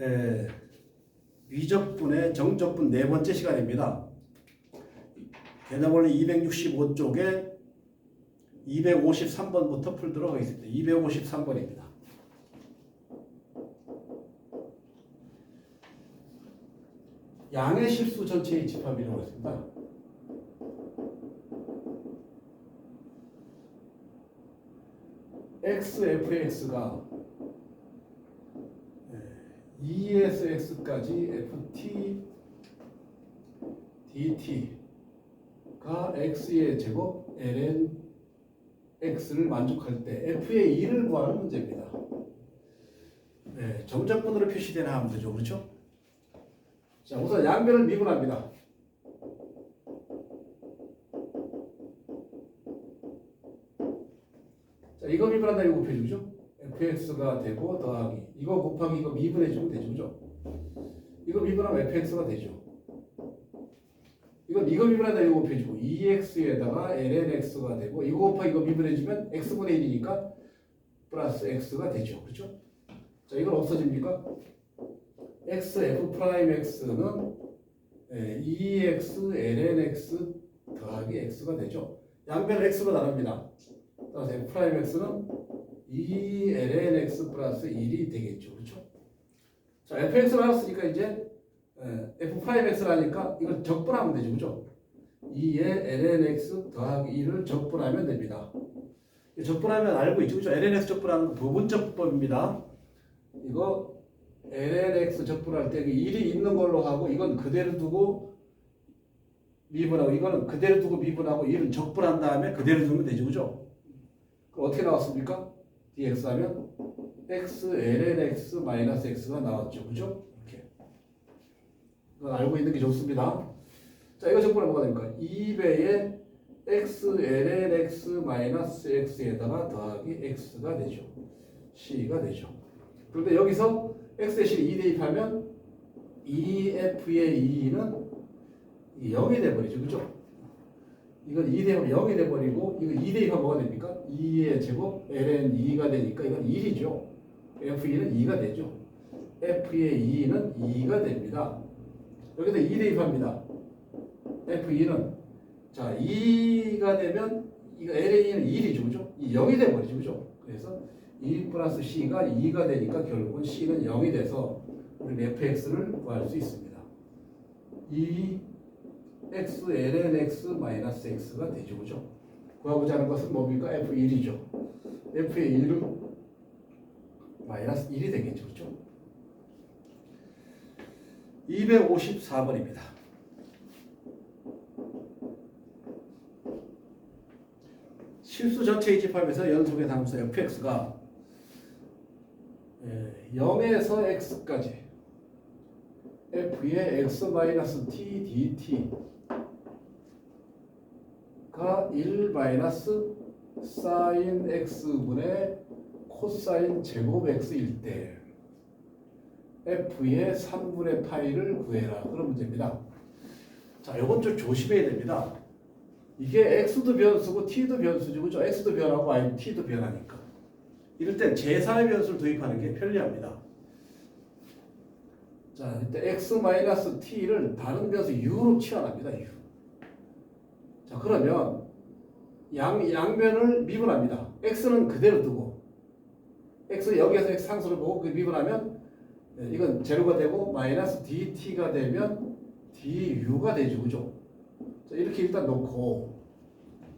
에, 위적분의 정적분 네 번째 시간입니다. 개념원리 265쪽에 253번부터 풀도록 하겠습니다. 253번입니다. 양의 실수 전체의 집합이라고 했습니다. xfx가 2에서 x까지 ft dt가 x의 제곱 ln x를 만족할 때 f의 2를 구하는 문제입니다. 네, 정적분으로 표시되는 함수죠. 그렇죠? 자, 우선 양변을 미분합니다. 자, 이거 미분한다 이거 곱해주죠? Fx가 되고 더하기 이거 곱하기 이거 미분해주면 되죠, 그죠? 이거 미분하면 fx가 되죠. 이건 이거 미분한다 이거 곱해주고 2x에다가 lnx가 되고 이거 곱하기 이거 미분해주면 x분의 1이니까 플러스 x가 되죠, 그렇죠? 자, 이건 없어집니까? x f 프라임 x는 2x ln x 더하기 x가 되죠. 양변을 x로 나눕니다. 따라서 f 프라임 x는 2 ln x 플러스 1이 되겠죠. 그렇죠? 자, fx를 알았으니까 이제 에, f 프라임 x라니까 이걸 적분하면 되죠. 그죠? 2의 ln x 더하기 1을 적분하면 됩니다. 적분하면 알고 있죠. 그죠? ln x 적분하는 거 부분적법입니다. 이거 lnx 적분할 때 1이 있는 걸로 하고 이건 그대로 두고 미분하고 이거는 그대로 두고 미분하고 1은 적분한 다음에 그대로 두면 되죠. 그죠? 어떻게 나왔습니까? Dx 하면 x lnx 마이너스 x가 나왔죠. 그죠? 이렇게. 알고 있는 게 좋습니다. 자, 이거 적분하면 뭐가 됩니까? 2배의 x lnx 마이너스 x에다가 더하기 x가 되죠. c가 되죠. 그런데 여기서 x 대신 2 대입하면 2f의 2는 0이 돼버리죠. 그죠? 이건 2 대입하면 0이 돼버리고 이거 2 대입하면 뭐가 됩니까? 2의 제곱 ln 2가 되니까 이건 1이죠. f2는 2가 되죠. f의 2는 2가 됩니다. 여기다 2 대입합니다. f2는 자 2가 되면 이거 ln은 1이죠. 그죠? 이 0이 돼버리죠. 그죠? 그래서 2 플러스 c가 2가 되니까 결국은 c는 0이 돼서 우리 fx를 구할 수 있습니다. 2 x ln x 마이너스 x가 되죠. 그죠? 구하고자 하는 것은 뭡니까? f1이죠. f의 1은 마이너스 1이 되겠죠. 그죠? 254번입니다. 실수 전체의 집합에서 연속의 상수 fx가 0에서 x까지 f의 x 마이너스 t dt 가 1 마이너스 사인 x분의 코사인 제곱 x일 때 f의 3분의 파이를 구해라 그런 문제입니다. 자, 이건 좀 조심해야 됩니다. 이게 x도 변수고 t도 변수죠, 그죠? x도 변하고 y t도 변하니까. 이럴 땐 제3의 변수를 도입하는 게 편리합니다. 자, 이때 x 마이너스 t를 다른 변수 u로 치환합니다. u. 자, 그러면 양 양변을 미분합니다. x는 그대로 두고 x 여기에서 x 상수를 보고 그 미분하면 네, 이건 제로가 되고 마이너스 dt가 되면 du가 되죠, 그죠? 자, 이렇게 일단 놓고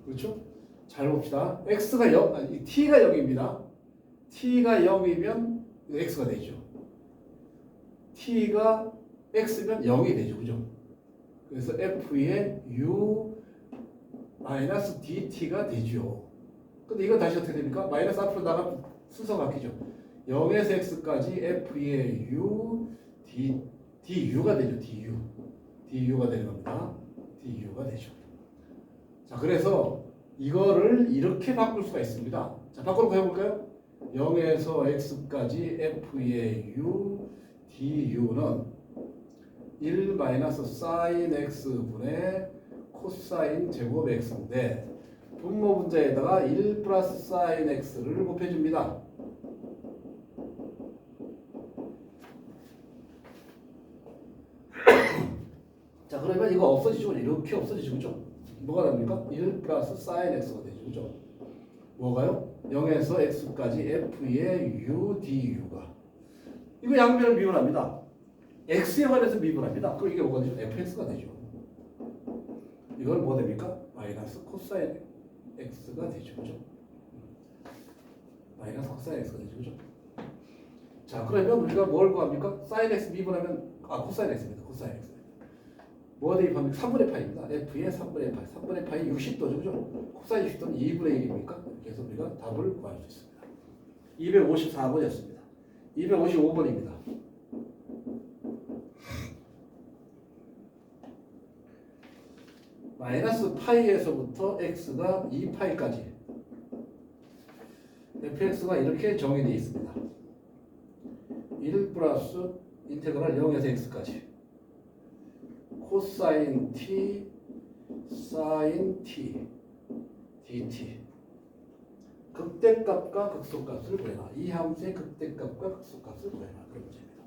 그렇죠? 잘 봅시다. x가 0, 아니, t가 0입니다. t가 0이면 x가 되죠. t가 x면 0이 되죠. 그죠? 그래서 f의 u 마이너스 dt가 되죠. 근데 이건 다시 어떻게 됩니까? 마이너스 앞으로 나가면 순서가 바뀌죠. 0에서 x까지 f의 u d, du가 되죠. du. du가 되는 겁니다. du가 되죠. 자, 그래서 이거를 이렇게 바꿀 수가 있습니다. 자, 바꾸고 해볼까요? 0에서 x까지 f의 u du는 1 마이너스 사인 x분의 코사인 제곱 x인데 분모 분자에다가 1 플러스 사인 x를 곱해줍니다. 자 그러면 이거 없어지죠 이렇게 없어지죠 그죠? 뭐가 됩니까? 1 플러스 사인 x가 되죠 그죠? 뭐가요? 0에서 x까지 f의 u du가 이거 양변을 미분합니다. x에 관해서 미분합니다. 그럼 이게 뭐가 되죠? fx가 되죠. 이건 뭐 됩니까? 마이너스 코사인 x가 되죠. 그죠? 마이너스 코사인 x가 되죠. 그죠? 자 그러면 우리가 뭘 구합니까? 사인 x 미분하면 아 코사인 x입니다. 코사인 x. 뭐가 대입합니까? 3분의 파입니다. f의 3분의 파. 3분의 파이 60도죠. 그죠? 코사인 60도는 2분의 1입니까? 이렇게 해서 우리가 답을 구할 수 있습니다. 254번이었습니다. 255번입니다. 마이너스 파이에서부터 x가 2파이까지 fx가 이렇게 정의되어 있습니다. 1 플러스 인테그랄 0에서 x까지 코사인 t 사인 t dt 극대값과 극소값을 구해라. 이 함수의 극대값과 극소값을 구해라. 그런 문제입니다.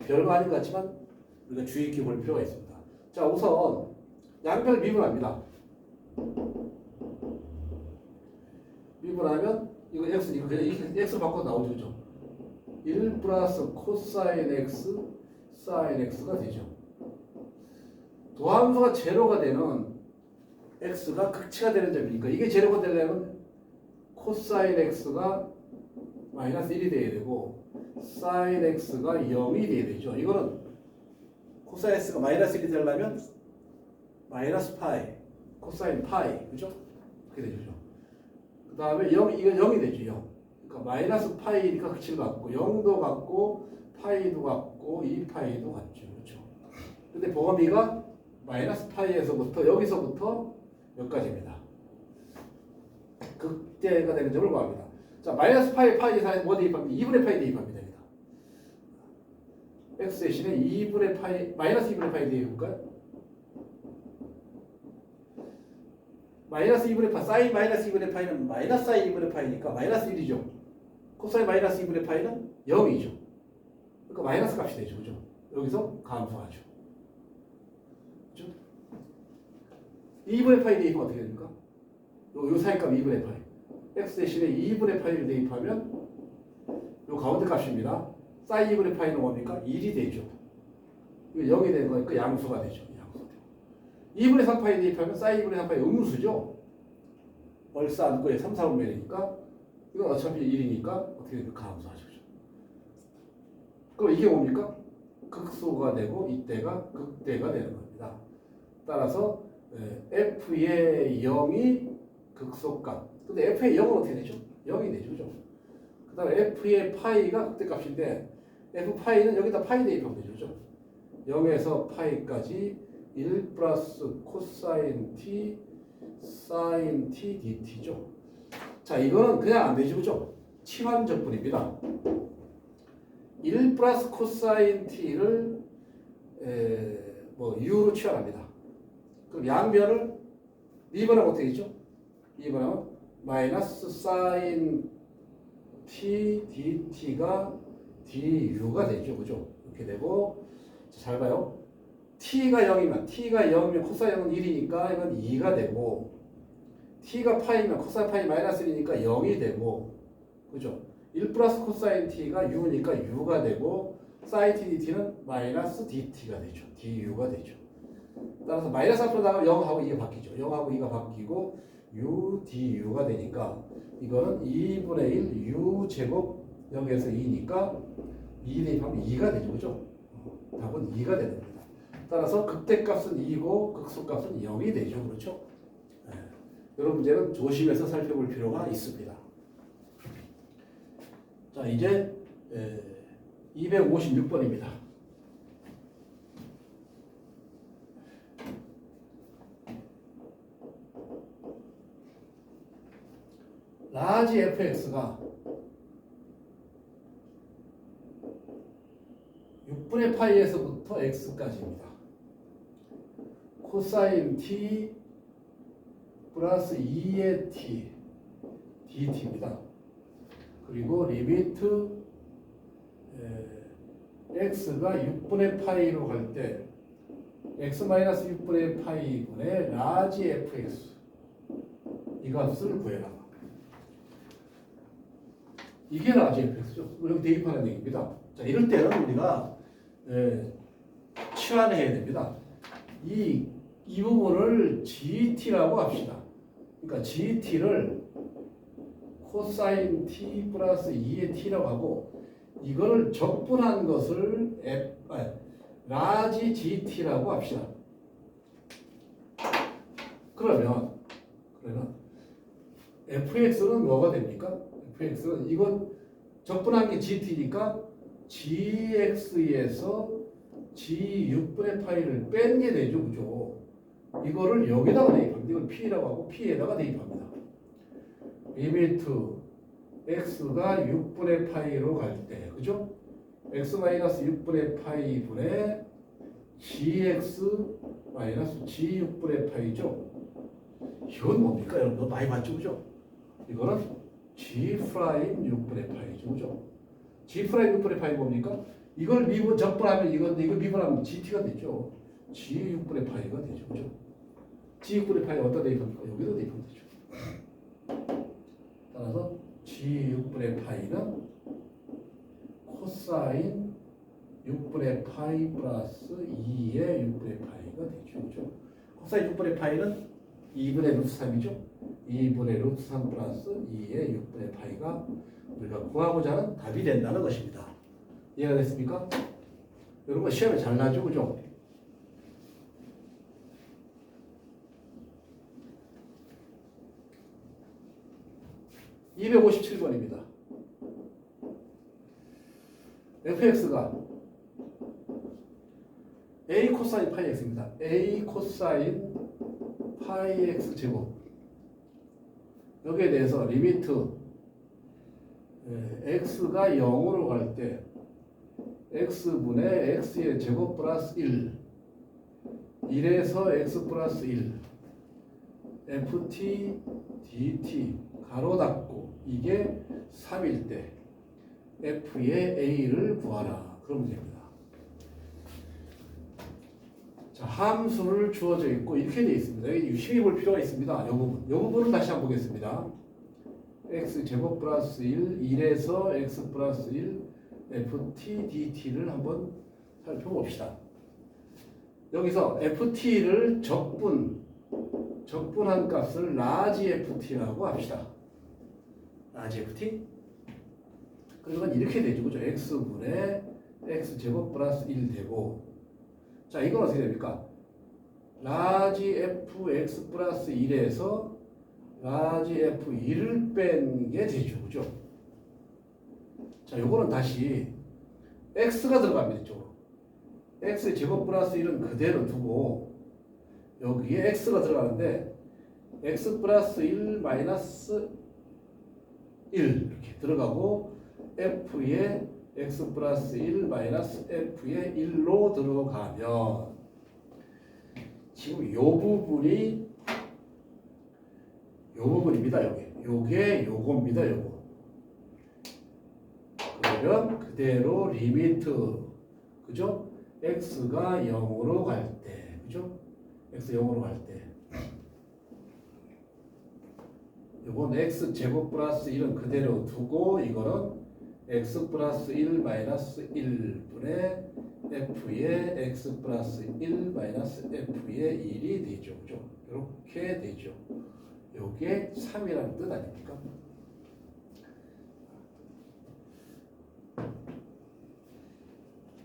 별거 아닌 것 같지만 우리가 주의 볼 필요가 있습니다. 자 우선 양변을 미분합니다. 미분하면 이거 x 이거 그냥 x 바꿔 나오죠, 그죠? 1 플러스 코사인 x 사인 x가 되죠. 도함수가 제로가 되는 x가 극치가 되는 점이니까 이게 제로가 되려면 코사인 x가 마이너스 1이 돼야 되고 사인 x가 0이 돼야 되죠. 이거는 코사인 x가 마이너스 1이 되려면 마이너스 파이 코사인 파이 그죠? 그렇게 되죠. 그 다음에 0 이건 0이 되죠. 0. 그러니까 마이너스 파이니까 극치를 갖고 0도 갖고 파이도 갖고 2파이도 같죠. 그렇죠? 근데 범위가 마이너스 파이에서부터 여기서부터 여기까지입니다. 극대가 되는 점을 구합니다. 자, 마이너스 파이 파이 사이에 뭐 대입합니까? 2분의 파이 대입하면 됩니다. x 대신에 2분의 파이 마이너스 2분의 파이 대입할까요? 마이너스 2분의 파이 사인 마이너스 2분의 파이는 마이너스 사인 2분의 파이니까 마이너스 1이죠. 코사인 마이너스 2분의 파이는 0이죠. 그러니까 마이너스 값이 되죠. 그죠? 여기서 감소하죠. 그죠? 2분의 파이 대입하면 어떻게 됩니까? 요, 요 사이 값 2분의 파이. x 대신에 2분의 파이를 대입하면 요 가운데 값입니다. 사인 2분의 파이는 뭡니까? 1이 되죠. 이거 0이 되는 거니까 양수가 되죠. 양수. 2분의 3파이 대입하면 사인 2분의 3파이 음수죠. 얼싸 안고에 3, 4 분면이니까 이건 어차피 1이니까 어떻게 됩니까? 감소하죠. 그럼 이게 뭡니까? 극소가 되고 이때가 극대가 되는 겁니다. 따라서 에, f의 0이 극소값. 근데 f의 0은 어떻게 되죠? 0이 되죠. 그죠? 그 다음에 f의 파이가 극대값인데 f 파이는 여기다 파이 대입하면 되죠. 그죠? 0에서 파이까지 1 플러스 코사인 t 사인 t dt죠. 자, 이거는 그냥 안 되죠. 그죠? 치환적분입니다. 1 플러스 코사인 t를 에, 뭐 u로 치환합니다. 그럼 양변을 미분하면 어떻게 되죠? 미분하면 마이너스 사인 t dt가 du가 되죠. 그죠? 이렇게 되고 잘 봐요. T가 0이면 t가 0이면 코사인은 1이니까 이건 2가 되고 t가 파이면 코사인 파이 마이너스 1이니까 0이 되고 그죠? 1 플러스 코사인 t가 u니까 u가 되고 사인 t dt는 마이너스 dt가 되죠. du가 되죠. 따라서 마이너스 앞으로 나가면 0하고 2가 바뀌죠. 0하고 2가 바뀌고 u du가 되니까 이거는 2분의 1 u 제곱 0에서 2니까 2 대입하면 2가 되죠. 그죠? 어, 답은 2가 되는 겁니다. 따라서 극대값은 2고 극소값은 0이 되죠. 그렇죠? 네. 이런 문제는 조심해서 살펴볼 필요가 있습니다. 자, 이제 256번입니다. 라지 fx가 6분의 파이에서부터 x까지입니다. 코사인 t 플러스 2의 t dt입니다. 그리고 리미트 에, x가 6분의 파이로 갈 때 x-6분의 파이 분의 라지 fx 이 값을 구해라. 이게 라지 fx죠. 여기 대입하는 얘기입니다. 자, 이럴 때는 우리가 예, 치환해야 됩니다. 이, 이 부분을 GT라고 합시다. 그러니까 GT를 코사인 T 플러스 2의 T라고 하고 이거를 적분한 것을 F, 아니, 라지 GT라고 합시다. 그러면 그러면 fx는 뭐가 됩니까? fx는 이건 적분한 게 GT니까 gx에서 g6분의 파이를 뺀 게 되죠, 그죠? 이거를 여기다가 대입합니다. 이걸 p라고 하고 p에다가 대입합니다. 리미트 x가 6분의 파이로 갈 때, 그죠? x 마이너스 6분의 파이 분의 gx 마이너스 g6분의 파이죠. 이건 뭡니까? 여러분 많이 봤죠, 그죠? 이거는 g 프라임 6분의 파이죠, 그죠? g 프라임 6분의 파이 뭡니까? 이걸 미분 적분하면 이건데 이거 미분하면 gt가 되죠. g 6분의 파이가 되죠, 그죠? G 6분의 파이 어디다 대입합니까? 여기다 대입하면 되죠. 따라서 g 6분의 파이는 코사인 6분의 파이 플러스 2의 6분의 파이가 되죠. 그죠? 코사인 6분의 파이는 2분의 루트 3이죠. 2분의 루트 3 플러스 2의 6분의 파이가 우리가 구하고자 하는 답이 된다는 것입니다. 이해가 됐습니까? 여러분 시험에 잘 나죠, 그죠? (257번입니다) fx가 a 코사인 파이 x입니다. a 코사인 파이 x 제곱. 여기에 대해서 리미트 예, x가 0으로 갈 때 x분의 x의 제곱 플러스 1 1에서 x 플러스 1 ft dt 가로 닫고 이게 3일 때 f의 a를 구하라 그러면 됩니다. 자, 함수를 주어져 있고 이렇게 되어 있습니다. 여기 유심히 볼 필요가 있습니다. 이 부분. 이 부분은 다시 한번 보겠습니다. x 제곱 플러스 1, 1에서 x 플러스 1, ft dt를 한번 살펴봅시다. 여기서 ft를 적분, 적분한 값을 라지 ft라고 합시다. 라지 ft. 그러면 이렇게 되죠. 그죠? x분의 x 제곱 플러스 1 되고 자, 이건 어떻게 됩니까? 라지 fx 플러스 1에서 라지 f2를 뺀게 되죠. 그죠? 자, 요거는 다시 x가 들어갑니다. 이쪽으로. x 제곱 플러스 1은 그대로 두고 여기에 x가 들어가는데 x 플러스 1 마이너스 1 이렇게 들어가고 f의 x 플러스 1 마이너스 f의 1로 들어가면 지금 요 부분이 요 부분입니다. 여기 요게 요겁니다. 요거 그러면 그대로 리미트 그죠? x가 0으로 갈 때 그죠? x 0으로 갈 때 요건 x 제곱 플러스 1은 그대로 두고 이거는 x 플러스 1 마이너스 1분의 f의 x 플러스 1 마이너스 f의 1이 되죠. 그죠? 이렇게 되죠. 요게 3이라는 뜻 아닙니까?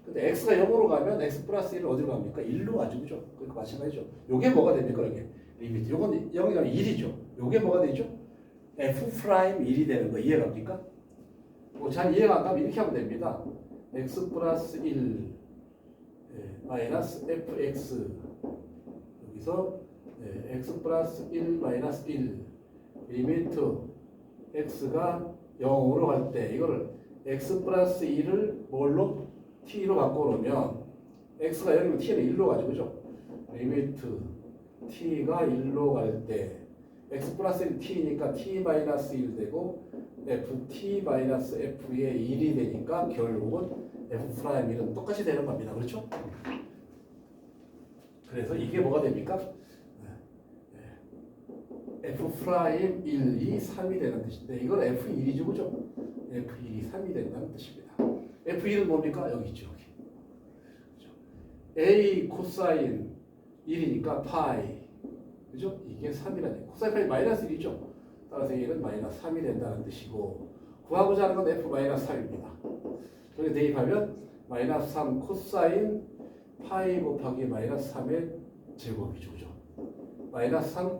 근데 x가 0으로 가면 x 플러스 1은 어디로 갑니까? 1로 가죠. 그죠? 그러니까 마찬가지죠. 요게 뭐가 됩니까? 이게 리미트. 요건 0이 가면 1이죠. 요게 뭐가 되죠? F 프라임 1이 되는 거 이해갑니까? 뭐 잘 이해가 안 가면 이렇게 하면 됩니다. x 플러스 1 예, 마이너스 fx 여기서 예, x 플러스 1 마이너스 1 리미트 x가 0으로 갈 때 이거를 x 플러스 1을 뭘로 t로 바꿔놓으면 x가 0이면 t는 1로 가죠 그죠? 리미트 t가 1로 갈때 x 플러스 1 t니까 t 마이너스 1 되고 ft 마이너스 f의 1이 되니까 결국은 f 프라임 1은 똑같이 되는 겁니다. 그렇죠? 그래서 이게 뭐가 됩니까? 네. F 프라임 1, 2, 3이 되는 뜻인데 이건 F1이죠, 그죠? F1이 3이 된다는 뜻입니다. F1은 뭡니까? 여기 있죠, 여기. 그죠? A 코사인 1이니까 파이, 그죠? 이게 3이라는 코사인 파이 마이너스 1이죠. 따라서 얘는 마이너스 3이 된다는 뜻이고 구하고자 하는 건 F 마이너스 3입니다. 여기 대입하면 마이너스 3 코사인 파이 곱하기 마이너스 3의 제곱이죠, 그죠? 마이너스 3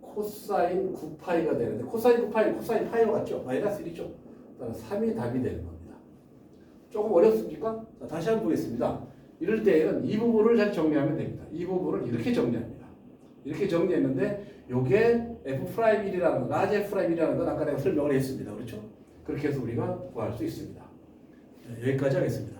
코사인 9파이가 되는데 코사인 9파이, 코사인 파이와 같죠? 마이너스 1이죠? 따라서 3이 답이 되는 겁니다. 조금 어렵습니까? 자, 다시 한번 보겠습니다. 이럴 때에는 이 부분을 잘 정리하면 됩니다. 이 부분을 이렇게 정리합니다. 이렇게 정리했는데 요게 F 프라임 1이라는 건, 라지 F 프라임 1이라는 건 아까 내가 설명을 했습니다. 그렇죠? 그렇게 해서 우리가 구할 수 있습니다. 네, 여기까지 하겠습니다.